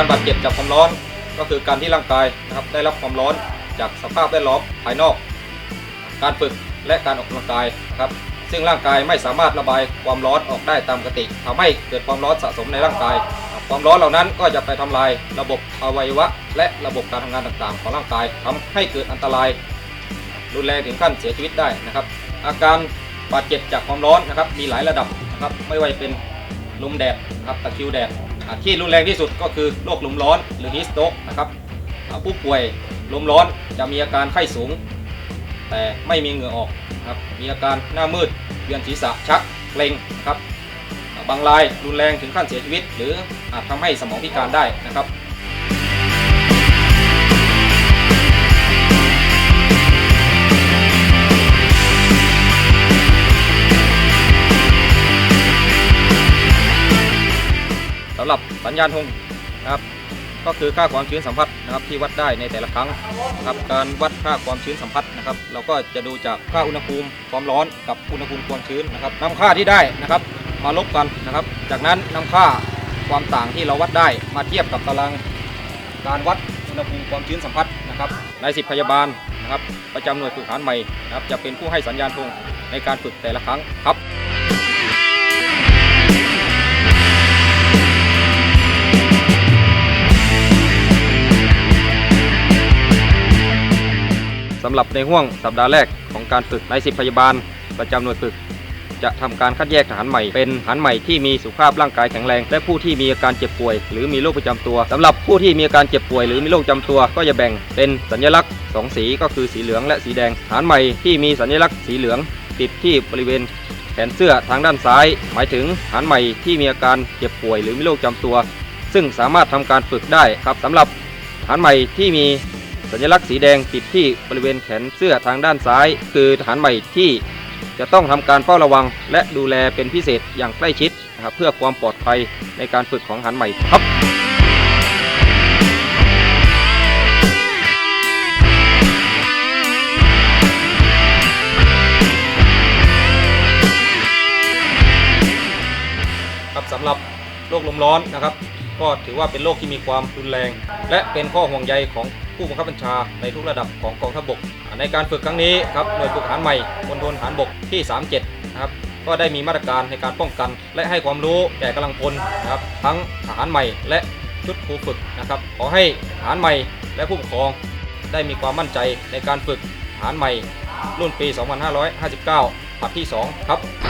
การบาดเจ็บจากความร้อน ก็คือการที่ร่างกายนะครับได้รับความร้อนจากสภาพแวดล้อมภายนอก การฝึกและการออกกำลังกายนะครับซึ่งร่างกายไม่สามารถระบายความร้อนออกได้ตามปกติทำให้เกิดความร้อนสะสมในร่างกาย ความร้อนเหล่านั้นก็จะไปทำลายระบบอวัยวะ และระบบการทำงานต่างๆ ของร่างกายทำให้เกิดอันตราย รุนแรงถึงขั้นเสียชีวิตได้นะครับ อาการบาดเจ็บจากความร้อนนะครับมีหลายระดับนะครับไม่ว่าจะเป็นลมแดดครับตะคิวแดด ที่รุนแรงที่สุดก็คือโรคลมร้อนหรือฮิสโตกนะครับผู้ป่วยลมร้อนจะมีอาการไข้สูง แต่ไม่มีเหงื่อออกครับมีอาการหน้ามืดเวียนศีรษะชักเกร็งนะครับบางรายรุนแรงถึงขั้นเสียชีวิต หรืออาจทำให้สมองพิการได้นะครับ หรับสัญญาณธงนะครับ ก็คือค่าความชื้นสัมผัสนะครับที่วัดได้ในแต่ละครั้งนะครับการวัดค่าความชื้นสัมผัสนะครับ เราก็จะดูจากค่าอุณหภูมิความร้อนกับอุณหภูมิความชื้นนะครับนำค่าที่ได้นะครับ มาลบกันนะครับ จากนั้นนำค่าความต่างที่เราวัดได้มาเทียบกับตารางการวัดอุณหภูมิความชื้นสัมผัสนะครับนายสิบพยาบาลนะครับ ประจำหน่วยฝึกหารใหม่นะครับ จะเป็นผู้ให้สัญญาณธงในการฝึกแต่ละครั้งครับำหรับในห่วงสัปดาห์แรกของการฝึกนายสิบพยาบาล ประจำหน่วยฝึก จะทำการคัดแยกทหารใหม่เป็นทหารใหม่ที่มีสุขภาพร่างกายแข็งแรง และผู้ที่มีอาการเจ็บป่วย หรือมีโรคประจำตัวสำหรับผู้ที่มีอาการเจ็บป่วย หรือมีโรคประจำตัว ก็จะแบ่งเป็นสัญลักษณ์สองสีก็คือสีเหลืองและสีแดงทหารใหม่ที่มีสัญลักษณ์สีเหลืองติดที่บริเวณแขนเสื้อทางด้านซ้าย หมายถึงทหารใหม่ที่มีอาการเจ็บป่วย หรือมีโรคประจำตัว ซึ่งสามารถทำการฝึกได้ครับสำหรับทหารใหม่ที่มี สัญลักษณ์สีแดงติดที่บริเวณแขนเสื้อทางด้านซ้าย คือทหารใหม่ที่จะต้องทำการเฝ้าระวัง และดูแลเป็นพิเศษอย่างใกล้ชิดนะครับเพื่อความปลอดภัยในการฝึกของทหารใหม่ครับครับสำหรับโรคลมร้อนนะครับ ก็ถือว่าเป็นโรคที่มีความรุนแรง และเป็นข้อห่วงใยของผู้บังคับบัญชาในทุกระดับของกองทัพบก ในการฝึกครั้งนี้ครับหน่วยฝึกทหารใหม่มณฑลหารบกที่ 37 นะครับก็ได้มีมาตรการในการป้องกัน และให้ความรู้แก่กำลังพลนะครับทั้งทหารใหม่และชุดครูฝึกนะครับขอให้ทหารใหม่และผู้ปกครองได้มีความมั่นใจในการฝึกทหารใหม่รุ่นปี 2559ผลัดที่ 2 ครับ